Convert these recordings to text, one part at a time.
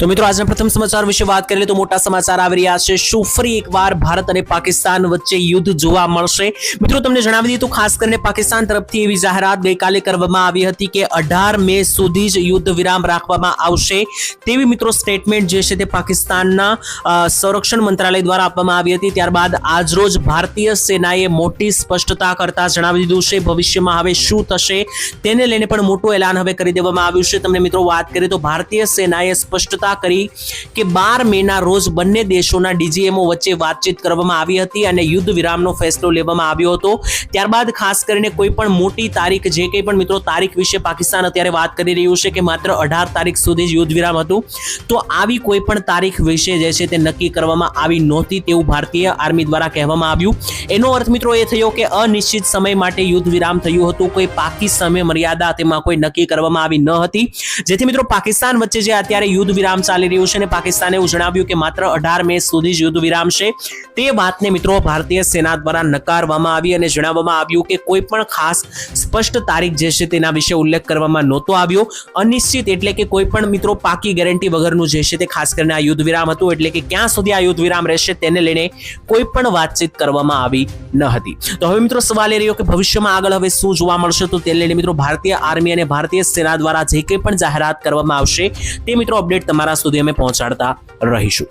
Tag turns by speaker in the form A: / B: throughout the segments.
A: તો મિત્રો, આજના પ્રથમ સમાચાર વિશે વાત કરીએ તો મોટા સમાચાર આવી રહ્યા છે. શું ફરી એકવાર ભારત અને પાકિસ્તાન વચ્ચે યુદ્ધ જોવા મળશે? મિત્રો, તમને જણાવી દઈએ તો ખાસ કરીને પાકિસ્તાન તરફથી એવી જાહેરાત ગઈકાલે કરવામાં આવી હતી કે અઢાર મે સુધી જ યુદ્ધ વિરામ રાખવામાં આવશે. તેવી મિત્રો સ્ટેટમેન્ટ જે છે તે પાકિસ્તાનના સંરક્ષણ મંત્રાલય દ્વારા આપવામાં આવી હતી. ત્યારબાદ આજરોજ ભારતીય સેનાએ મોટી સ્પષ્ટતા કરતા જણાવી દીધું છે. ભવિષ્યમાં હવે શું થશે તેને લઈને પણ મોટું એલાન હવે કરી દેવામાં આવ્યું છે. તમને મિત્રો વાત કરીએ તો ભારતીય સેનાએ સ્પષ્ટતા કરી કે બાર મેના રોજ બંને દેશોના ડીજીએમઓ વચ્ચે વાતચીત કરવામાં આવી હતી અને યુદ્ધ વિરામનો ફેસલો લેવામાં આવ્યો હતો. ત્યારબાદ ખાસ કરીને કોઈ પણ મોટી તારીખ, જે કંઈ પણ મિત્રો તારીખ વિશે પાકિસ્તાન અત્યારે વાત કરી રહ્યું છે કે માત્ર અઢાર તારીખ સુધી જ યુદ્ધ વિરામ હતું. તો આવી કોઈ પણ તારીખ વિશે જે છે તે નક્કી કરવામાં આવી નહોતી તેવું ભારતીય આર્મી દ્વારા કહેવામાં આવ્યું. એનો અર્થ મિત્રો એ થયો કે અનિશ્ચિત સમય માટે યુદ્ધ વિરામ થયું હતું. કોઈ પાકી સમય મર્યાદા તેમાં કોઈ નક્કી કરવામાં આવી ન હતી. જેથી મિત્રો પાકિસ્તાન વચ્ચે જે અત્યારે યુદ્ધ વિરામ ચાલી રહ્યું છે અને પાકિસ્તાને જણાવ્યું કે માત્ર અઢાર મે સુધી જ યુદ્ધ વિરામ છે તે વાતને મિત્રો ભારતીય સેના દ્વારા નકારવામાં આવી અને જણાવવામાં આવ્યું કે કોઈ પણ ખાસ સ્પષ્ટ તારીખ જે છે તેના વિશે ઉલ્લેખ કરવામાં નહોતો આવ્યો. અનિશ્ચિત એટલે કે કોઈ પણ મિત્રો પાકી ગેરંટી વગરનું જે છે તે ખાસ કરીને આ યુદ્ધ વિરામ હતું એટલે કે ક્યાં સુધી આ યુદ્ધ વિરામ રહેશે તેને લઈને કોઈ પણ વાતચીત કરવામાં આવી ન હતી. તો હવે મિત્રો સવાલ એ રહ્યો કે ભવિષ્યમાં આગળ હવે શું જોવા મળશે તો તેને લઈને મિત્રો ભારતીય આર્મી અને ભારતીય સેના દ્વારા જે કંઈ પણ જાહેરાત કરવામાં આવશે તે મિત્રો અપડેટ તમારા સુધી અમે પહોંચાડતા રહીશું.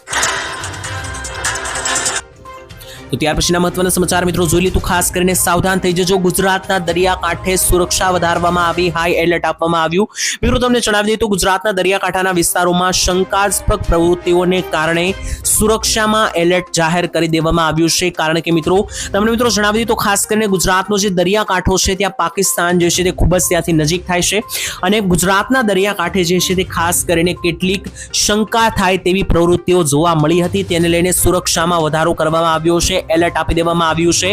A: તો ત્યાર પછીના મહત્વના સમાચાર મિત્રો જોઈ લીધું ખાસ કરીને સાવધાન થઈ જજો. ગુજરાતના દરિયાકાંઠે સુરક્ષા વધારવામાં આવી હાઈ એલર્ટ આપવામાં આવ્યું. મિત્રો તમને જણાવી દઈએ તો ગુજરાતના દરિયાકાંઠાના વિસ્તારોમાં શંકાસ્પદ પ્રવૃત્તિઓને કારણે સુરક્ષામાં એલર્ટ જાહેર કરી દેવામાં આવ્યું છે. કારણ કે મિત્રો, તમને મિત્રો જણાવી દઈએ તો ખાસ કરીને ગુજરાતનો જે દરિયાકાંઠો છે, ત્યાં પાકિસ્તાન જે છે તે ખૂબ જ ત્યાંથી નજીક થાય છે અને ગુજરાતના દરિયાકાંઠે જે છે તે ખાસ કરીને કેટલીક શંકા થાય તેવી પ્રવૃત્તિઓ જોવા મળી હતી. તેને લઈને સુરક્ષામાં વધારો કરવામાં આવ્યો છે. એલર્ટ આપી દેવામાં આવ્યું છે.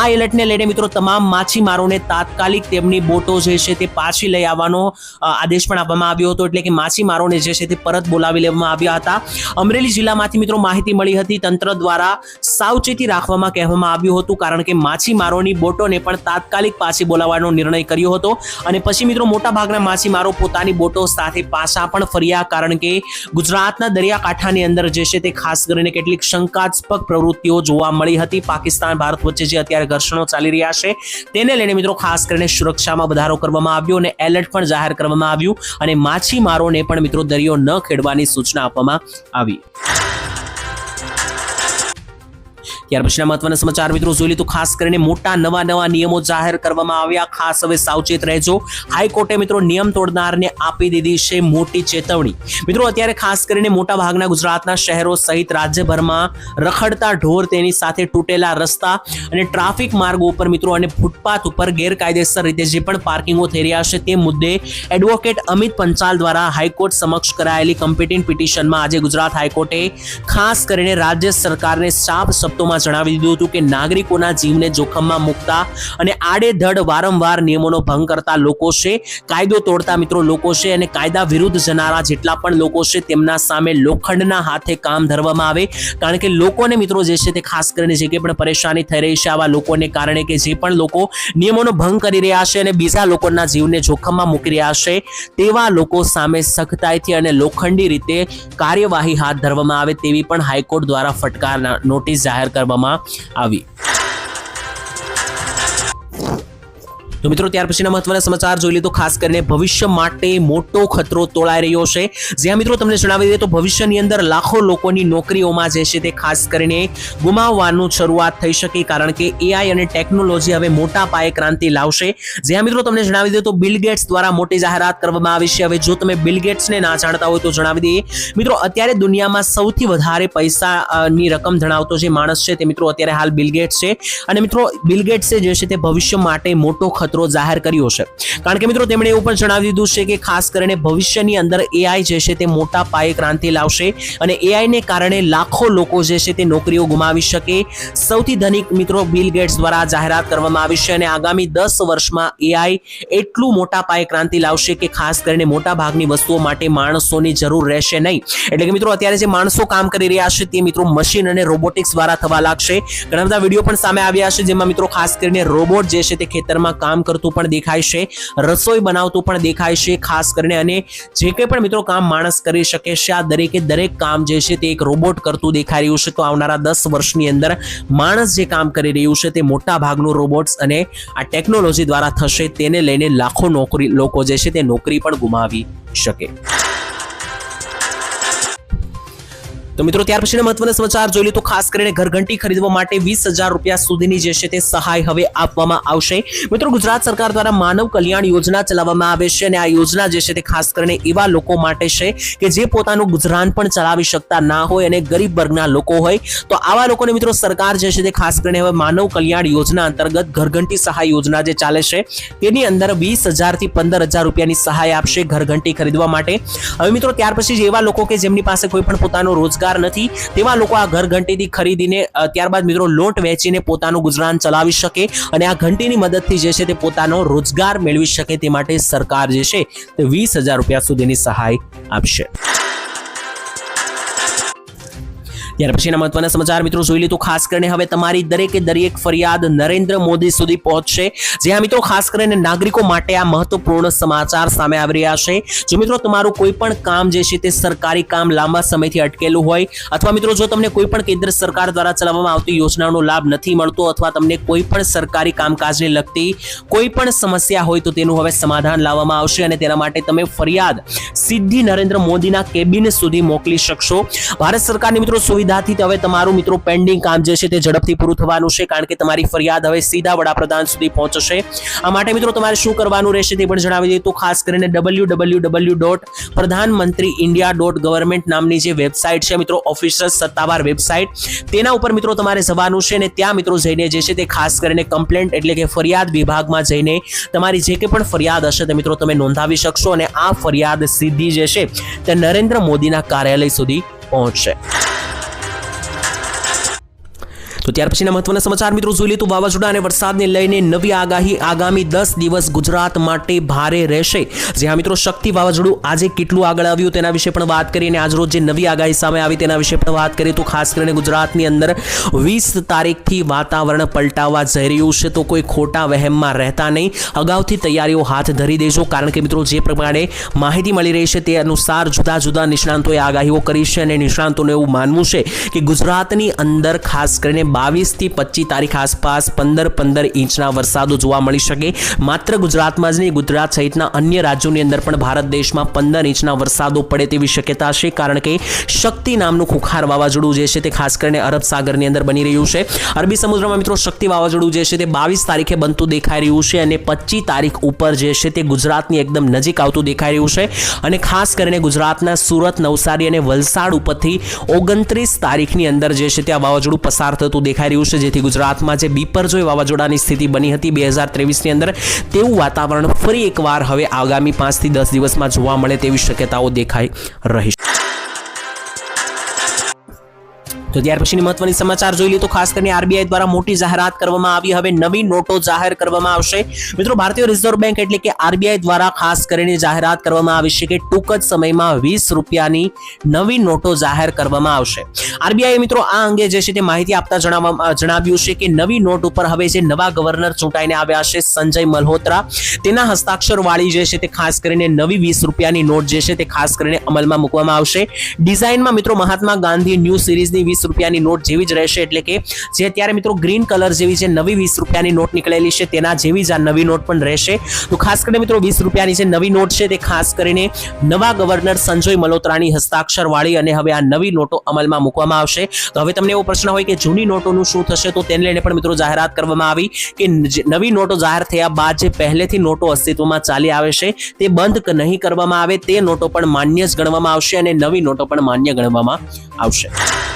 A: આ એલર્ટને લઈને મિત્રો તમામ માછીમારોને તાત્કાલિક તેમની બોટો જે છે તે પાછી લઈ આવવાનો આદેશ પણ આપવામાં આવ્યો હતો. એટલે કે માછીમારોને જે છે તે પરત બોલાવી લેવામાં આવ્યા હતા. અમરેલી જિલ્લામાંથી મિત્રો માહિતી મળી હતી. તંત્ર દ્વારા સાવચેતી રાખવામાં કહેવામાં આવ્યું હતું. કારણ કે માછીમારોની બોટોને પણ તાત્કાલિક પાછી બોલાવવાનો નિર્ણય કર્યો હતો. અને પછી મિત્રો મોટા ભાગના માછીમારો પોતાની બોટો સાથે પાછા પણ ફર્યા. કારણ કે ગુજરાતના દરિયાકાંઠાની અંદર જે છે તે ખાસ કરીને કેટલીક શંકાસ્પદ પ્રવૃત્તિઓ જોવા મળી હતી. પાકિસ્તાન, ભારત વચ્ચે જે અત્યારે ઘર્ષણો ચાલી રહ્યા છે, તેને લઈને મિત્રો ખાસ કરીને સુરક્ષામાં વધારો કરવામાં આવ્યો અને એલર્ટ પણ જાહેર કરવામાં આવ્યું અને માછીમારોને પણ મિત્રો દરિયો ન ખેડવાની સૂચના આપવામાં આવી. ત્યાર પછીના મહત્વના સમાચાર મિત્રો જોઈ તો ખાસ કરીને મોટા નવા નવા નિયમો જાહેર કરવામાં આવ્યા. ખાસ હવે સાવચેત રહેજો. હાઈકોર્ટે મિત્રો નિયમ તોડનારને આપી દીધી છે મોટી ચેતવણી. મિત્રો અત્યારે ખાસ કરીને મોટા ભાગના ગુજરાતના શહેરો સહિત રાજ્યભરમાં રખડતા ઢોર તેની સાથે તૂટેલા રસ્તા અને ટ્રાફિક માર્ગો ઉપર મિત્રો અને ફૂટપાથ ઉપર ગેરકાયદેસર રીતે જે પણ પાર્કિંગો થઈ રહ્યા છે તે મુદ્દે એડવોકેટ અમિત પંચાલ દ્વારા હાઈકોર્ટ સમક્ષ કરાયેલી કમ્પિટિંગ પિટિશનમાં આજે ગુજરાત હાઈકોર્ટે ખાસ કરીને રાજ્ય સરકારને સાફ શબ્દોમાં જણાવી દીધું હતું કે નાગરિકોના જીવને જોખમમાં મૂકતા અને આડેધડ વારંવાર નિયમોનો ભંગ કરતા લોકો છે, કાયદો તોડતા મિત્રો લોકો છે અને કાયદા વિરુદ્ધ જનારા જેટલા પણ લોકો છે તેમના સામે લોખંડના હાથે કામ ધરવામાં આવે. કારણ કે લોકોને મિત્રો જે છે તે ખાસ કરીને જે કંઈ પણ પરેશાની થઈ રહી છે આવા લોકોને કારણે કે જે પણ લોકો નિયમોનો ભંગ કરી રહ્યા છે અને બીજા લોકોના જીવને જોખમમાં મૂકી રહ્યા છે, તેવા લોકો સામે સખ્તાઈથી અને લોખંડી રીતે કાર્યવાહી હાથ ધરવામાં આવે તેવી પણ હાઈકોર્ટ દ્વારા ફટકાર નોટિસ જાહેર કરવામાં આવી. તો મિત્રો, ત્યાર પછીના મહત્વના સમાચાર જોઈ લીધો. ખાસ કરીને ભવિષ્ય માટે મોટો ખતરો તોળાઈ રહ્યો છે. જ્યાં મિત્રો, તમને જણાવી દઈએ તો ભવિષ્યની અંદર લાખો લોકોની નોકરીઓમાં જે છે તે ખાસ કરીને ગુમાવવાનું શરૂઆત થઈ શકે, કારણ કે એઆઈ અને ટેકનોલોજી હવે મોટા પાયે ક્રાંતિ લાવશે. જ્યાં મિત્રો, તમને જણાવી દઈએ તો બિલ ગેટ્સ દ્વારા મોટી જાહેરાત કરવામાં આવી છે. હવે જો તમે બિલ ગેટ્સને ના જાણતા હોય તો જણાવી દઈએ. મિત્રો, અત્યારે દુનિયામાં સૌથી વધારે પૈસાની રકમ ધરાવતો જે માણસ છે તે મિત્રો અત્યારે હાલ બિલ ગેટ્સ છે. અને મિત્રો, બિલ ગેટ્સે જે છે તે ભવિષ્ય માટે મોટો ખતરો પત્રો જાહેર કર્યો છે. કારણ કે મિત્રો તેમણે એવું પણ જણાવી દીધું છે કે ખાસ કરીને ભવિષ્યની અંદર એઆઈ જે છે તે મોટા પાયે ક્રાંતિ લાવશે અને એઆઈને કારણે લાખો લોકો જે છે તે નોકરીઓ ગુમાવી શકે. સૌથી ધનિક મિત્રો બિલ ગેટ્સ દ્વારા જાહેરાત કરવામાં આવી છે અને આગામી દસ વર્ષમાં એઆઈ એટલું મોટા પાયે ક્રાંતિ લાવશે કે ખાસ કરીને મોટા ભાગની વસ્તુઓ માટે માણસોની જરૂર રહેશે નહીં. એટલે કે મિત્રો અત્યારે જે માણસો કામ કરી રહ્યા છે તે મિત્રો મશીન અને રોબોટિક્સ દ્વારા થવા લાગશે. ઘણા બધા વીડિયો પણ સામે આવ્યા છે જેમાં મિત્રો ખાસ કરીને રોબોટ જે છે તે ખેતરમાં કામ કરતું પણ દેખાય છે, રસોઈ બનાવતું પણ દેખાય છે, ખાસ કરીને અને જે કંઈ પણ મિત્રો કામ માણસ કરી શકે છે, આ દરેકે દરેક કામ જે છે તે એક રોબોટ કરતું દેખાઈ રહ્યું છે. તો આવનારા દસ વર્ષની અંદર માણસ જે કામ કરી રહ્યું છે તે મોટા ભાગનું રોબોટ્સ અને આ ટેકનોલોજી દ્વારા થશે, તેને લઈને લાખો નોકરી, લોકો જે છે તે નોકરી પણ ગુમાવી શકે. તો મિત્રો, ત્યાર પછીના મહત્વના સમાચાર જોઈ લઈએ તો ખાસ કરીને ઘરઘંટી ખરીદવા માટે વીસ હજાર રૂપિયા સુધીની જે છે તે સહાય હવે આપવામાં આવશે. મિત્રો, ગુજરાત સરકાર દ્વારા માનવ કલ્યાણ યોજના ચલાવવામાં આવે છે અને આ યોજના જે છે તે ખાસ કરીને એવા લોકો માટે છે કે જે પોતાનું ગુજરાન પણ ચલાવી શકતા ના હોય અને ગરીબ વર્ગના લોકો હોય. તો આવા લોકોને મિત્રો, સરકાર જે છે તે ખાસ કરીને હવે માનવ કલ્યાણ યોજના અંતર્ગત ઘરઘંટી સહાય યોજના જે ચાલે છે, તેની અંદર વીસ હજારથી પંદર હજાર રૂપિયાની સહાય આપશે ઘરઘંટી ખરીદવા માટે. હવે મિત્રો, ત્યાર પછી એવા લોકો કે જેમની પાસે કોઈ પણ પોતાનો રોજગાર નથી. તેવા લોકો આ ઘર ઘંટીથી ખરીદીને ત્યારબાદ મિત્રો લોટ વેચીને પોતાનું ગુજરાન ચલાવી શકે અને આ ઘંટીની મદદથી જે છે તે પોતાનો રોજગાર મેળવી શકે તે માટે સરકાર જે છે તે વીસ હજાર રૂપિયા સુધીની સહાય આપશે. ત્યાર પછીના મહત્વના સમાચાર મિત્રો જોઈ લે તો ખાસ કરીને હવે તમારી દરેકે દરેક ફરિયાદ નરેન્દ્ર મોદી સુધી પહોંચશે. જ્યાં મિત્રો ખાસ કરીને નાગરિકો માટે આ મહત્વપૂર્ણ સમાચાર સામે આવી રહ્યા છે. જો મિત્રો તમારું કોઈ પણ કામ જે છે તે સરકારી કામ લાંબા સમયથી અટકેલું હોય અથવા મિત્રો જો તમને કોઈ પણ કેન્દ્ર સરકાર દ્વારા ચલાવવામાં આવતી યોજનાનો લાભ નથી મળતો અથવા તમને કોઈ પણ સરકારી કામકાજને લગતી કોઈ પણ સમસ્યા હોય તો તેનું હવે સમાધાન લાવવામાં આવશે અને તેના માટે તમે ફરિયાદ સીધી નરેન્દ્ર મોદીના કેબિન સુધી મોકલી શકશો. ભારત સરકારની મિત્રો સુવિધાથી હવે તમારું મિત્રો પેન્ડિંગ કામ જે છે તે ઝડપથી પૂરું થવાનું છે, કારણ કે તમારી ફરિયાદ હવે સીધા વડાપ્રધાન સુધી પહોંચશે. આ માટે મિત્રો તમારે શું કરવાનું રહેશે તે પણ જણાવી દઈએ. તો ખાસ કરીને W W W dot Pradhanmantri India dot government નામની જે વેબસાઇટ છે મિત્રો ઓફિશિયલ સત્તાવાર વેબસાઇટ તેના ઉપર મિત્રો તમારે જવાનું છે અને ત્યાં મિત્રો જઈને જે છે તે ખાસ કરીને કમ્પ્લેન્ટ એટલે કે ફરિયાદ વિભાગમાં જઈને તમારી જે કંઈ પણ ફરિયાદ હશે તે મિત્રો તમે નોંધાવી શકશો અને આ ફરિયાદ સીધી જે છે તે નરેન્દ્ર મોદીના કાર્યાલય સુધી પહોંચશે. તો ત્યાર પછીના મહત્વના સમાચાર મિત્રો જોઈ લે તો વાવાઝોડા અને વરસાદને લઈને નવી આગાહી આગામી દસ દિવસ ગુજરાત માટે ભારે રહેશે. જ્યાં મિત્રો, શક્તિ વાવાઝોડું આજે કેટલું આગળ આવ્યું તેના વિશે પણ વાત કરી અને આજરોજ જે નવી આગાહી સામે આવી તેના વિશે પણ વાત કરીએ તો ખાસ કરીને ગુજરાતની અંદર વીસ તારીખથી વાતાવરણ પલટાવવા જઈ રહ્યું છે તો કોઈ ખોટા વહેમમાં રહેતા નહીં. અગાઉથી તૈયારીઓ હાથ ધરી દેજો કારણ કે મિત્રો જે પ્રમાણે માહિતી મળી રહી છે તે અનુસાર જુદા જુદા નિષ્ણાંતોએ આગાહીઓ કરી છે અને નિષ્ણાંતોને એવું માનવું છે કે ગુજરાતની અંદર ખાસ કરીને બાવીસથી પચીસ તારીખ આસપાસ પંદર પંદર ઇંચના વરસાદો જોવા મળી શકે. માત્ર ગુજરાતમાં જ નહીં, ગુજરાત સહિતના અન્ય રાજ્યોની અંદર પણ ભારત દેશમાં પંદર ઇંચના વરસાદો પડે તેવી શક્યતા છે, કારણ કે શક્તિ નામનું ખુખાર વાવાઝોડું જે છે તે ખાસ કરીને અરબ સાગરની અંદર બની રહ્યું છે. અરબી સમુદ્રમાં મિત્રો શક્તિ વાવાઝોડું જે છે તે બાવીસ તારીખે બનતું દેખાઈ રહ્યું છે અને પચીસ તારીખ ઉપર જે છે તે ગુજરાતની એકદમ નજીક આવતું દેખાઈ રહ્યું છે. અને ખાસ કરીને ગુજરાતના સુરત, નવસારી અને વલસાડ ઉપરથી ઓગણત્રીસ તારીખની અંદર જે છે તે આ વાવાઝોડું પસાર થતું દેખાઈ રહ્યું છે, જેથી ગુજરાતમાં જે બીપરજોય વાવાઝોડાની સ્થિતિ બની હતી બે હજાર ત્રેવીસની અંદર, તેવું વાતાવરણ ફરી એકવાર હવે આગામી પાંચથી દસ દિવસમાં જોવા મળે તેવી શક્યતાઓ દેખાઈ રહી છે. તો ત્યાર પછીની મહત્વની સમાચાર જોઈ લઈએ તો ખાસ કરીને આરબીઆઈ દ્વારા મોટી જાહેરાત કરવામાં આવી. હવે નવી નોટો જાહેર કરવામાં આવશે. મિત્રો, ભારતીય રિઝર્વ બેંક એટલે કે આરબીઆઈ દ્વારા ખાસ કરીને જાહેરાત કરવામાં આવી છે કે ટૂંક જ સમયમાં વીસ રૂપિયાની નવી નોટો જાહેર કરવામાં આવશે. આરબીઆઈ મિત્રો, આ અંગે જે છે તે માહિતી આપતા જણાવ્યું છે કે નવી નોટ ઉપર હવે જે નવા ગવર્નર ચૂંટાઈને આવ્યા છે, સંજય મલ્હોત્રા, તેના હસ્તાક્ષર વાળી જે છે તે ખાસ કરીને નવી વીસ રૂપિયાની નોટ જે છે તે ખાસ કરીને અમલમાં મૂકવામાં આવશે. ડિઝાઇનમાં મિત્રો, મહાત્મા ગાંધી ન્યૂ સિરીઝની વીસ રૂપિયાની નોટ જેવી જ રહેશે એટલે કે જે અત્યારે મિત્રો ગ્રીન કલર જેવી જે નવી વીસ રૂપિયાની નોટ નીકળેલી છે, તેના જેવી જ આ નવી નોટ પણ રહેશે. તો ખાસ કરીને મિત્રો વીસ રૂપિયાની જે નવી નોટ છે, તે ખાસ કરીને નવા ગવર્નર સંજય મલોત્રાની હસ્તાક્ષર વાળી અને હવે આ નવી નોટો અમલમાં મૂકવામાં આવશે. તો હવે તમને એવો પ્રશ્ન હોય કે જૂની નોટોનું શું થશે, તો તેને લઈને પણ મિત્રો જાહેરાત કરવામાં આવી કે નવી નોટો જાહેર થયા બાદ જે પહેલેથી નોટો અસ્તિત્વમાં ચાલી આવે છે, તે બંધ નહીં કરવામાં આવે, તે નોટો પણ માન્ય જ ગણવામાં આવશે અને નવી નોટો પણ માન્ય ગણવામાં આવશે.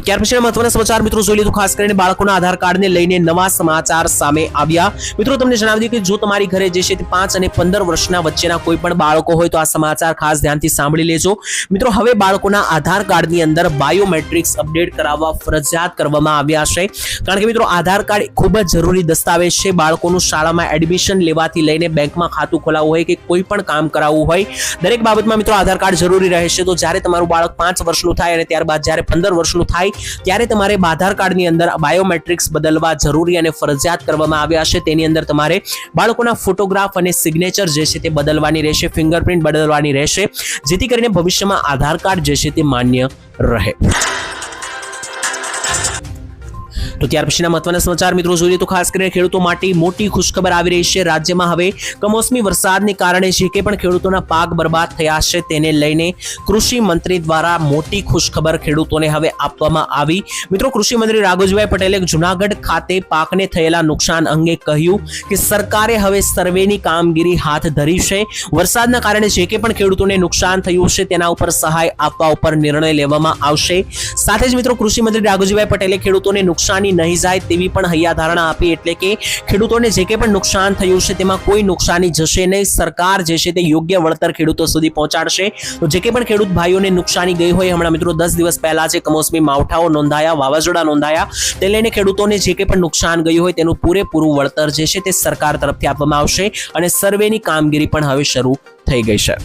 A: તો ત્યાર પછીના મહત્વના સમાચાર મિત્રો જોઈ લીધું. ખાસ કરીને બાળકોના આધાર કાર્ડને લઈને નવા સમાચાર સામે આવ્યા. મિત્રો, તમને જણાવી દઉં કે જો તમારી ઘરે જે છે તે પાંચ અને પંદર વર્ષના વચ્ચેના કોઈ પણ બાળકો હોય તો આ સમાચાર ખાસ ધ્યાનથી સાંભળી લેજો. મિત્રો, હવે બાળકોના આધાર કાર્ડની અંદર બાયોમેટ્રિક્સ અપડેટ કરાવવા ફરજિયાત કરવામાં આવ્યા છે. કારણ કે મિત્રો, આધાર કાર્ડ ખૂબ જ જરૂરી દસ્તાવેજ છે. બાળકોનું શાળામાં એડમિશન લેવાથી લઈને બેંકમાં ખાતું ખોલાવવું હોય કે કોઈ પણ કામ કરાવવું હોય, દરેક બાબતમાં મિત્રો આધાર કાર્ડ જરૂરી રહેશે. તો જ્યારે તમારું બાળક પાંચ વર્ષનું થાય અને ત્યારબાદ જ્યારે પંદર વર્ષનું થાય ત્યારે તમારે આધાર કાર્ડની અંદર બાયોમેટ્રિક્સ બદલવા જરૂરી અને ફરજિયાત કરવામાં આવ્યા છે. તેની અંદર તમારે બાળકોના ફોટોગ્રાફ અને સિગ્નેચર જે છે તે બદલવાની રહેશે ફિંગરપ્રિન્ટ બદલવાની રહેશે, જેથી કરીને ભવિષ્યમાં આધાર કાર્ડ જે છે તે માન્ય રહે. તો ત્યાર પછીના મહત્વના સમાચાર મિત્રો જોઈએ તો ખાસ કરીને ખેડૂતો માટે મોટી ખુશખબર આવી રહી છે. રાજ્યમાં હવે કમોસમી વરસાદને કારણે જે કે પણ ખેડૂતોના પાક બરબાદ થયા છે તેને લઈને કૃષિ મંત્રી દ્વારા મોટી ખુશખબર ખેડૂતોને હવે આપવામાં આવી. મિત્રો, કૃષિ મંત્રી રાઘુજીભાઈ પટેલે જુનાગઢ ખાતે પાકને થયેલા નુકસાન અંગે કહ્યું કે સરકારે હવે સર્વેની કામગીરી હાથ ધરી છે. વરસાદના કારણે જે કે પણ ખેડૂતોને નુકસાન થયું છે તેના ઉપર સહાય આપવા ઉપર નિર્ણય લેવામાં આવશે. સાથે જ મિત્રો, કૃષિ મંત્રી રાઘુજીભાઈ પટેલે ખેડૂતોને નુકસાની નહીં જાય તેવી પણ હૈયાધારણા આપી, એટલે કે ખેડૂતોને જે કંઈ પણ નુકસાન થયું છે તેમાં કોઈ નુકસાની જશે નહીં. સરકાર જે છે તે યોગ્ય વળતર ખેડૂતો સુધી પહોંચાડશે. તો જે કંઈ પણ ખેડૂત ભાઈઓને નુકસાની ગઈ હોય, હમણાં મિત્રો દસ દિવસ પહેલા જે કમોસમી માવઠાઓ નોંધાયા, વાવાઝોડા નોંધાયા, તે લઈને ખેડૂતોને જે કંઈ પણ નુકસાન ગયું હોય તેનું પૂરેપૂરું વળતર જે છે તે સરકાર તરફથી આપવામાં આવશે અને સર્વેની કામગીરી પણ હવે શરૂ થઈ ગઈ છે.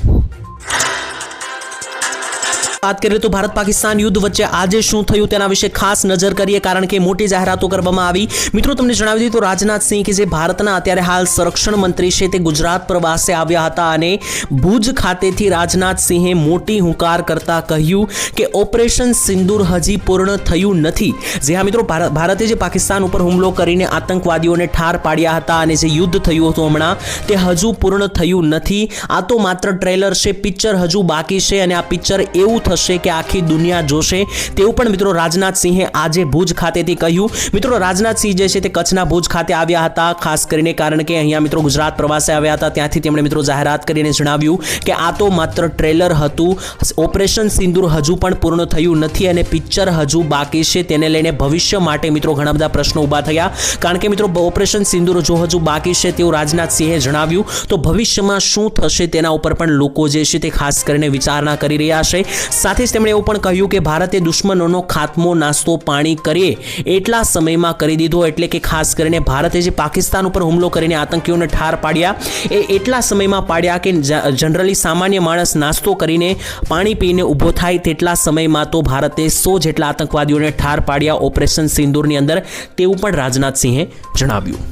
A: વાત કરીએ તો ભારત પાકિસ્તાન યુદ્ધ વચ્ચે આજે શું થયું તેના વિશે ખાસ નજર કરીએ, કારણ કે મોટી જાહેરાતો કરવામાં આવી. મિત્રો, તમને જણાવી દીધું તો રાજનાથસિંહ કે જે ભારતના અત્યારે હાલ સંરક્ષણ મંત્રી છે, તે ગુજરાત પ્રવાસે આવ્યા હતા અને ભુજ ખાતેથી રાજનાથસિંહે મોટી હુંકાર કરતા કહ્યું કે ઓપરેશન સિંદૂર હજી પૂર્ણ થયું નથી. જે હા, મિત્રો ભારત- જે પાકિસ્તાન ઉપર હુમલો કરીને આતંકવાદીઓને ઠાર પાડ્યા હતા અને જે યુદ્ધ થયું હતું હમણાં, તે હજુ પૂર્ણ થયું નથી. આ તો માત્ર ટ્રેલર છે, પિક્ચર હજુ બાકી છે અને આ પિક્ચર એવું થશે કે આખી દુનિયા જોશે? તેવું પણ મિત્રો રાજનાથસિંહે આજે ભુજ ખાતેથી કહ્યું. મિત્રો રાજનાથસિંહ જે છે તે કચ્છના ભુજ ખાતે આવ્યા હતા, ખાસ કરીને કારણ કે અહીંયા મિત્રો ગુજરાત પ્રવાસે આવ્યા હતા. ત્યાંથી તેમણે મિત્રો જાહેરાત કરીને જણાવ્યું કે આ તો માત્ર ટ્રેલર હતું. ઓપરેશન સિંદૂર હજુ પણ પૂર્ણ થયું નથી અને પિક્ચર હજુ બાકી છે. તેને લઈને ભવિષ્ય માટે મિત્રો ઘણા બધા પ્રશ્નો ઊભા થયા. કારણ કે મિત્રો ઓપરેશન સિંદૂર જો હજુ બાકી છે તેવું રાજનાથસિંહે જણાવ્યું. તો ભવિષ્યમાં શું થશે તેના ઉપર પણ લોકો જે છે તે ખાસ કરીને વિચારણા કરી રહ્યા છે. સાથે જ તેમણે એવું પણ કહ્યું કે ભારતે દુશ્મનોનો ખાત્મો, નાસ્તો, પાણી કરીએ એટલા સમયમાં કરી દીધો. એટલે કે ખાસ કરીને ભારતે જે પાકિસ્તાન ઉપર હુમલો કરીને આતંકીઓને ઠાર પાડ્યા, એ એટલા સમયમાં પાડ્યા કે જનરલી સામાન્ય માણસ નાસ્તો કરીને પાણી પીને ઊભો થાય તેટલા સમયમાં તો ભારતે સો જેટલા આતંકવાદીઓને ઠાર પાડ્યા ઓપરેશન સિંદૂરની અંદર. તેવું પણ રાજનાથસિંહે જણાવ્યું.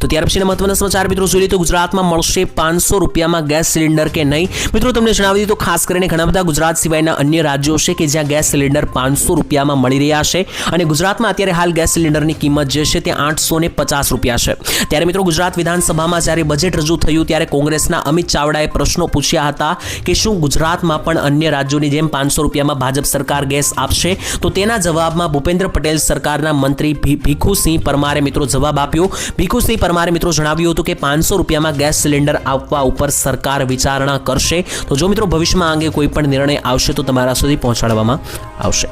A: તો ત્યાર પછીના મહત્વના સમાચાર મિત્રો જોઈએ તો ગુજરાતમાં મળશે પાંચસો રૂપિયામાં ગેસ સિલિન્ડર કે નહીં? મિત્રો તમને જણાવી દીધું ખાસ કરીને ઘણા બધા ગુજરાત સિવાયના અન્ય રાજ્યો છે કે જ્યાં ગેસ સિલિન્ડર પાંચસો રૂપિયામાં મળી રહ્યા છે અને ગુજરાતમાં અત્યારે હાલ ગેસ સિલિન્ડરની કિંમત જે છે તે આઠસો ને પચાસ રૂપિયા છે. ત્યારે મિત્રો ગુજરાત વિધાનસભામાં જ્યારે બજેટ રજૂ થયું ત્યારે કોંગ્રેસના અમિત ચાવડાએ પ્રશ્નો પૂછ્યા હતા કે શું ગુજરાતમાં પણ અન્ય રાજ્યોની જેમ પાંચસો રૂપિયામાં ભાજપ સરકાર ગેસ આપશે? તો તેના જવાબમાં ભૂપેન્દ્ર પટેલ સરકારના મંત્રી ભીખુસિંહ પરમારે મિત્રો જવાબ આપ્યો. ભીખુસિંહ પરમારે મિત્રો જણાવ્યું હતું કે પાંચસો રૂપિયામાં ગેસ સિલિન્ડર આપવા ઉપર સરકાર વિચારણા કરશે. તો જો મિત્રો ભવિષ્યમાં આ અંગે કોઈ પણ નિર્ણય આવશે તો તમારા સુધી પહોંચાડવામાં આવશે.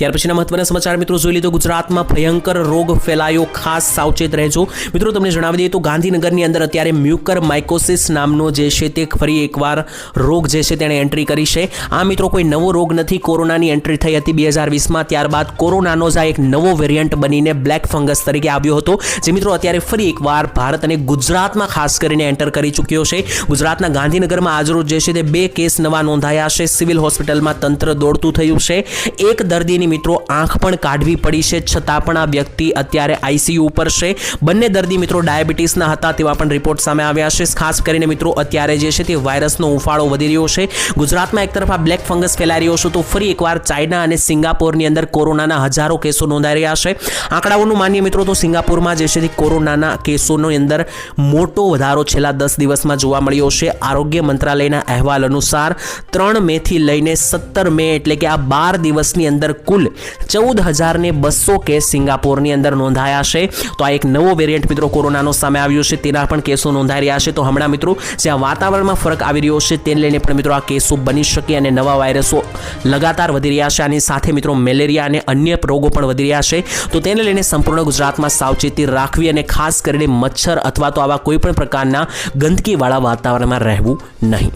A: ત્યાર પછીના મહત્વના સમાચાર મિત્રો જોઈ લીધો ગુજરાતમાં ભયંકર રોગ ફેલાયો, ખાસ સાવચેત રહેજો. મિત્રો તમને જણાવી દઈએ તો ગાંધીનગરની અંદર અત્યારે મ્યુકર માઇકોસિસ નામનો જે છે તે ફરી એકવાર રોગ જે છે તેણે એન્ટ્રી કરી છે. આ મિત્રો કોઈ નવો રોગ નથી, કોરોનાની એન્ટ્રી થઈ હતી બે હજાર વીસમાં. ત્યારબાદ કોરોનાનો જ આ એક નવો વેરિયન્ટ બનીને બ્લેક ફંગસ તરીકે આવ્યો હતો, જે મિત્રો અત્યારે ફરી એકવાર ભારત અને ગુજરાતમાં ખાસ કરીને એન્ટર કરી ચૂક્યો છે. ગુજરાતના ગાંધીનગરમાં આજરોજ જે છે તે બે કેસ નવા નોંધાયા છે. સિવિલ હોસ્પિટલમાં તંત્ર દોડતું થયું છે. એક દર્દીની મિત્રો આંખ પણ કાઢવી પડી છે, છતાં પણ આ વ્યક્તિ અત્યારે આઈસીયુ ઉપર છે. બંને દર્દી મિત્રો ડાયાબિટીસના હતા તેવા પણ રિપોર્ટ સામે આવ્યા છે. ખાસ કરીને મિત્રો અત્યારે જે છે તે વાયરસનો ઉફાળો વધી રહ્યો છે. ગુજરાતમાં એક તરફ આ બ્લેક ફંગસ ફેલાઈ રહ્યો છે, તો ફરી એકવાર ચાઇના અને સિંગાપોરની અંદર કોરોનાના હજારો કેસો નોંધાઈ રહ્યા છે. આંકડાઓનું માનીએ મિત્રો તો સિંગાપુરમાં જે છે તે કોરોનાના કેસોની અંદર મોટો વધારો છેલ્લા દસ દિવસમાં જોવા મળ્યો છે. આરોગ્ય મંત્રાલયના અહેવાલ અનુસાર, ત્રણ મેથી લઈને સત્તર મે એટલે કે આ બાર દિવસની અંદર કુલ કુલ ચૌદ હજારને બસો કેસ સિંગાપોરની અંદર નોંધાયા છે. તો આ એક નવો વેરિયન્ટ મિત્રો કોરોનાનો સામે આવ્યો છે. તેના પણ કેસો નોંધાઈ રહ્યા છે. તો હમણાં મિત્રો, જ્યાં વાતાવરણમાં ફરક આવી રહ્યો છે, તેને લઈને પણ મિત્રો આ કેસો બની શકે અને નવા વાયરસો લગાતાર વધી રહ્યા છે. આની સાથે મિત્રો મેલેરિયા અને અન્ય રોગો પણ વધી રહ્યા છે. તો તેને લઈને સંપૂર્ણ ગુજરાતમાં સાવચેતી રાખવી અને ખાસ કરીને મચ્છર અથવા તો આવા કોઈપણ પ્રકારના ગંદકીવાળા વાતાવરણમાં રહેવું નહીં.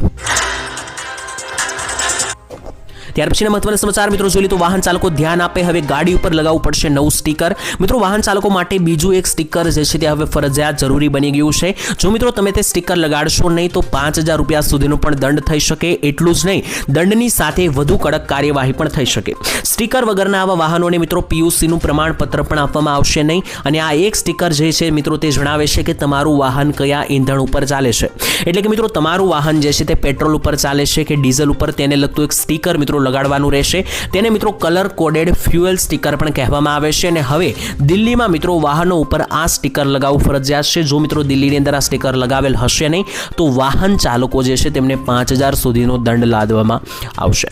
A: ત્યાર પછીના મહત્વના સમાચાર, મિત્રો જોઈ તો વાહન ચાલકો ધ્યાન આપે, હવે ગાડી ઉપર લગાવવું પડશે નવું સ્ટીકર. મિત્રો, વાહન ચાલકો માટે બીજું એક સ્ટીકર જે છે તે હવે ફરજિયાત જરૂરી બની ગયું છે. જો મિત્રો તમે તે સ્ટીકર લગાડશો નહીં, તો પાંચ હજાર રૂપિયા સુધીનો પણ દંડ થઈ શકે, એટલું જ નહીં. દંડની સાથે વધુ કડક કાર્યવાહી પણ થઈ શકે. સ્ટીકર વગરના આવા વાહનોને મિત્રો પીયુસીનું પ્રમાણપત્ર પણ આપવામાં આવશે નહીં. અને આ એક સ્ટીકર જે છે, મિત્રો તે જણાવે છે કે તમારું વાહન કયા ઈંધણ ઉપર ચાલે છે. એટલે કે મિત્રો, તમારું વાહન જે છે તે પેટ્રોલ ઉપર ચાલે છે કે ડીઝલ ઉપર, તેને લગતું એક સ્ટીકર મિત્રો લગાડવાનું રહેશે. તેને મિત્રો કલર કોડેડ ફ્યુઅલ સ્ટીકર પણ કહેવામાં આવે છે અને હવે દિલ્હીમાં મિત્રો વાહનો ઉપર આ સ્ટીકર લગાવવું ફરજિયાત છે. જો મિત્રો દિલ્હીની અંદર આ સ્ટીકર લગાવેલ હશે નહીં, તો વાહન ચાલકો જે છે તેમને પાંચ હજાર સુધીનો દંડ લાદવામાં આવશે.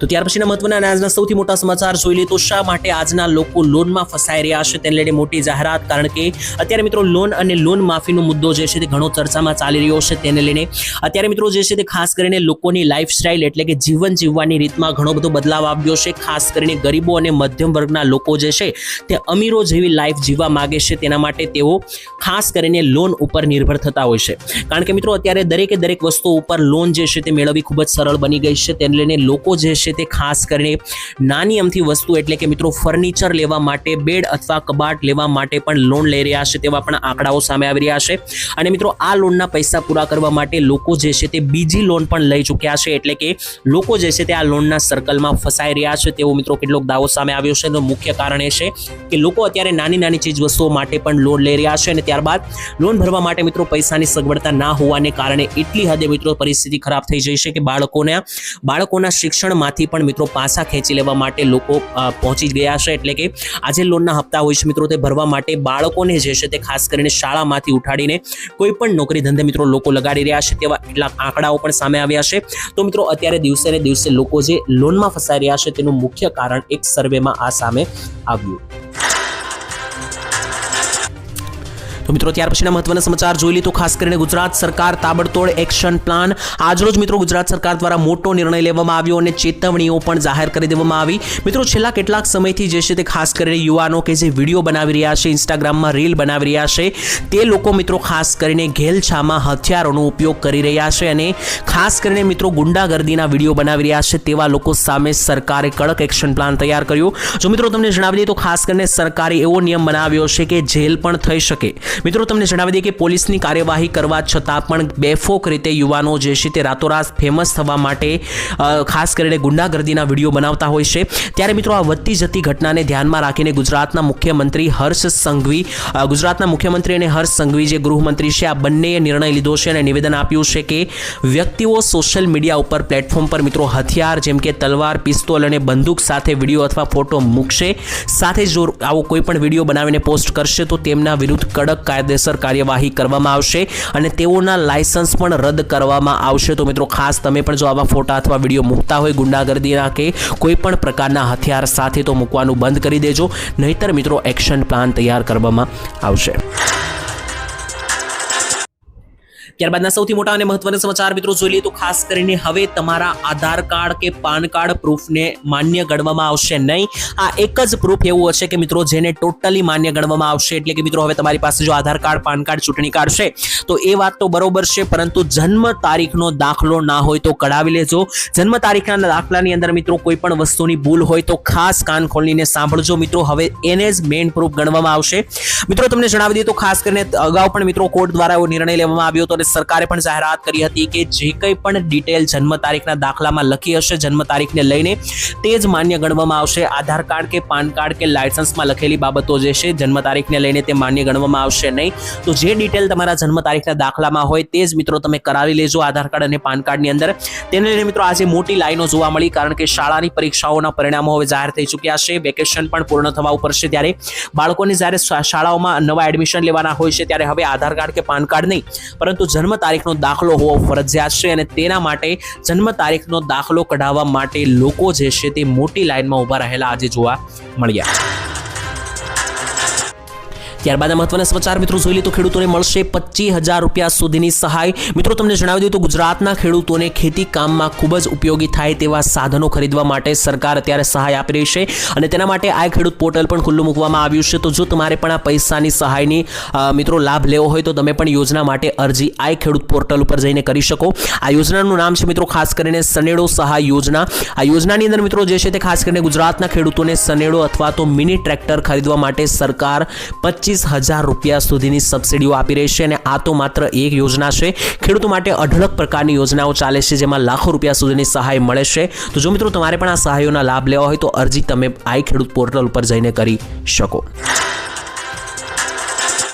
A: તો ત્યાર પછીના મહત્વના આજના સૌથી મોટા સમાચાર જોઈ લઈએ તો શા માટે આજના લોકો લોનમાં ફસાઈ રહ્યા છે તેને લઈને મોટી જાહેરાત? કારણ કે અત્યારે મિત્રો લોન અને લોન માફીનો મુદ્દો જે છે તે ઘણો ચર્ચામાં ચાલી રહ્યો છે તેને લઈને. અત્યારે મિત્રો જે છે તે ખાસ કરીને લોકોની લાઈફસ્ટાઈલ એટલે કે જીવન જીવવાની રીતમાં ઘણો બધો બદલાવ આવ્યો છે. ખાસ કરીને ગરીબો અને મધ્યમ વર્ગના લોકો જે છે તે અમીરો જેવી લાઈફ જીવવા માગે છે. તેના માટે તેઓ ખાસ કરીને લોન ઉપર નિર્ભર થતા હોય છે. કારણ કે મિત્રો અત્યારે દરેકે દરેક વસ્તુ ઉપર લોન જે છે તે મેળવવી ખૂબ જ સરળ બની ગઈ છે. તેને લઈને લોકો જે છે તે ખાસ કરીને નાની અમથી વસ્તુ એટલે કે મિત્રો ફર્નિચર લેવા માટે બેડ અથવા કબાટ લેવા માટે પણ લોન લઈ રહ્યા છે તેવા પણ આંકડાઓ સામે આવી રહ્યા છે. અને મિત્રો આ લોનના પૈસા પૂરા કરવા માટે લોકો જે છે તે બીજી લોન પણ લઈ ચૂક્યા છે એટલે કે લોકો જે છે તે આ લોનના સર્કલમાં ફસાઈ રહ્યા છે તેવો મિત્રો કેટલોક દાવો સામે આવ્યો છે. તો મુખ્ય કારણ એ છે કે લોકો અત્યારે નાની નાની ચીજ વસ્તુઓ માટે પણ લોન લઈ રહ્યા છે અને ત્યારબાદ લોન ભરવા માટે મિત્રો પૈસાની સગવડતા ના હોવાને કારણે એટલી હદે મિત્રો પરિસ્થિતિ ખરાબ થઈ જઈ છે કે બાળકોને, બાળકોના શિક્ષણમાંથી પણ મિત્રો પાછા ખેંચી લેવા માટે લોકો પહોંચી ગયા છે. એટલે કે આજે લોનના હપ્તા હોય છે મિત્રો તે ભરવા માટે બાળકોને જે છે તે ખાસ કરીને શાળામાંથી ઉઠાડીને કોઈ પણ નોકરી ધંધે મિત્રો લોકો લગાડી રહ્યા છે તેવા કેટલાક આંકડાઓ પણ સામે આવ્યા છે. તો મિત્રો અત્યારે દિવસે ને દિવસે લોકો જે લોનમાં ફસાઈ રહ્યા છે તેનું મુખ્ય કારણ એક સર્વેમાં આ સામે આવ્યું. તો મિત્રો, ત્યાર પછીના મહત્વના સમાચાર જોઈ લઈએ ખાસ કરીને ગુજરાત સરકાર તાબડતોડ એક્શન પ્લાન. આજરોજ મિત્રો, ગુજરાત સરકાર દ્વારા મોટો નિર્ણય લેવામાં આવ્યો અને ચેતવણીઓ પણ જાહેર કરી દેવામાં આવી. મિત્રો, છેલ્લા કેટલાક સમયથી જે છે તે ખાસ કરીને યુવાનો કે જે વીડિયો બનાવી રહ્યા છે, ઇન્સ્ટાગ્રામમાં રીલ બનાવી રહ્યા છે, તે લોકો મિત્રો ખાસ કરીને ઘેલછામાં હથિયારોનો ઉપયોગ કરી રહ્યા છે અને ખાસ કરીને મિત્રો ગુંડાગર્દીના વીડિયો બનાવી રહ્યા છે તેવા લોકો સામે સરકારે કડક એક્શન પ્લાન તૈયાર કર્યો. જો મિત્રો, તમને જણાવી દઈએ તો ખાસ કરીને સરકારે એવો નિયમ બનાવ્યો છે કે જેલ પણ થઈ શકે. મિત્રો, તમને જણાવી દઈએ કે પોલીસની કાર્યવાહી કરવા છતાં પણ બેફોક રીતે યુવાનો જે છે તે રાતોરાત ફેમસ થવા માટે ખાસ કરીને ગુંડાગર્દીના વીડિયો બનાવતા હોય છે. ત્યારે મિત્રો, આ વધતી જતી ઘટનાને ધ્યાનમાં રાખીને ગુજરાતના મુખ્યમંત્રી હર્ષ સંઘવી ગુજરાતના મુખ્યમંત્રી અને હર્ષ સંઘવી જે ગૃહમંત્રી છે, આ બંનેએ નિર્ણય લીધો છે અને નિવેદન આપ્યું છે કે વ્યક્તિઓ સોશિયલ મીડિયા ઉપર પ્લેટફોર્મ પર મિત્રો હથિયાર જેમ કે તલવાર, પિસ્તોલ અને બંદૂક સાથે વીડિયો અથવા ફોટો મૂકશે. સાથે જો આવો કોઈ પણ વીડિયો બનાવીને પોસ્ટ કરશે તો તેમના વિરુદ્ધ કડક કાયદેસર કાર્યવાહી કરવામાં આવશે અને તેઓના લાયસન્સ પણ રદ કરવામાં આવશે. તો મિત્રો, ખાસ તમે પણ જો આવા ફોટા અથવા વીડિયો મૂકતા હોય ગુંડાગર્દીના કે કોઈ પણ પ્રકારના હથિયાર સાથે તો મૂકવાનું બંધ કરી દેજો. નહીતર મિત્રો, એક્શન પ્લાન તૈયાર કરવામાં આવશે. ત્યારબાદના સૌથી મોટા અને મહત્વના સમાચાર મિત્રો જોઈ લઈએ તો ખાસ કરીને હવે તમારા આધાર કાર્ડ કે પાન કાર્ડ પ્રૂફને માન્ય ગણવામાં આવશે નહીં. આ એક જ પ્રૂફ એવું હશે કે મિત્રો જેને ટોટલી માન્ય ગણવામાં આવશે એટલે કે મિત્રો હવે તમારી પાસે જો આધાર કાર્ડ, પાન કાર્ડ, ચૂંટણી કાર્ડ છે, તો એ વાત તો બરોબર છે, પરંતુ જન્મ તારીખનો દાખલો ના હોય તો કઢાવી લેજો. જન્મ તારીખના દાખલાની અંદર મિત્રો કોઈ પણ વસ્તુની ભૂલ હોય તો ખાસ કાન ખોલીને સાંભળજો મિત્રો. હવે એને જ મેઇન પ્રૂફ ગણવામાં આવશે. મિત્રો, તમને જણાવી દઈએ તો ખાસ કરીને અગાઉ પણ મિત્રો કોર્ટ દ્વારા એવો નિર્ણય લેવામાં આવ્યો હતો અને સરકારે પણ જાહેરાત કરી હતી કે જે કંઈ પણ ડિટેલ જન્મ તારીખના દાખલામાં લખી હશે, જન્મ તારીખને લઈને તે જ માન્ય ગણવામાં આવશે. આધાર કાર્ડ કે પાન કાર્ડ કે લાયસન્સમાં લખેલી બાબતો જે છે, જન્મ તારીખને લઈને તે માન્ય ગણવામાં આવશે નહીં. તો જે ડિટેલ તમારા જન્મ તારીખના દાખલામાં હોય તે જ મિત્રો તમે કરાવી લેજો આધાર કાર્ડ અને પાન કાર્ડની અંદર. તેને લઈને મિત્રો આજે મોટી લાઈનો જોવા મળી કારણ કે શાળાની પરીક્ષાઓના પરિણામો હવે જાહેર થઈ ચૂક્યા છે. વેકેશન પણ પૂર્ણ થવા ઉપર છે ત્યારે બાળકોને જ્યારે શાળાઓમાં નવા એડમિશન લેવાના હોય છે, ત્યારે હવે આધાર કાર્ડ કે પાન કાર્ડ નહીં. પરંતુ જન્મ તારીખનો દાખલો હોવો ફરજિયાત છે અને તેના માટે જન્મ તારીખનો દાખલો કઢાવવા માટે લોકો જે છે તે મોટી લાઇનમાં ઊભા રહેલા આજે જોવા મળ્યા. ત્યારબાદ મહત્વના સમાચાર, મિત્રો જોઈ લે તો ખેડૂતોને મળશે પચીસ હજાર રૂપિયા સુધીની સહાય. મિત્રો તમને જણાવી દઉં તો ગુજરાતના ખેડૂતોને ખેતી કામમાં ખૂબ જ ઉપયોગી થાય તેવા સાધનો ખરીદવા માટે સરકાર અત્યારે સહાય આપી રહી છે અને તેના માટે આ ખેડૂત પોર્ટલ પણ ખુલ્લું મૂકવામાં આવ્યું છે. તો જો તમારે પણ આ પૈસાની સહાયની મિત્રો લાભ લેવો હોય તો તમે પણ યોજના માટે અરજી આ ખેડૂત પોર્ટલ ઉપર જઈને કરી શકો. આ યોજનાનું નામ છે, મિત્રો, ખાસ કરીને સનેડો સહાય યોજના. આ યોજનાની અંદર, મિત્રો, જે છે તે ખાસ કરીને ગુજરાતના ખેડૂતોને સનેડો અથવા તો મિની ટ્રેક્ટર ખરીદવા માટે સરકાર પચીસ હજાર રૂપિયા સુધીની સબસિડીઓ આપી રહી છે અને આ તો માત્ર એક યોજના છે. ખેડૂતો માટે અઢળક પ્રકારની યોજનાઓ ચાલે છે જેમાં લાખો રૂપિયા સુધીની સહાય મળે છે. તો જો મિત્રો તમારે પણ આ સહાયોના લાભ લેવા હોય તો અરજી તમે આઈ ખેડૂત પોર્ટલ ઉપર જઈને કરી શકો.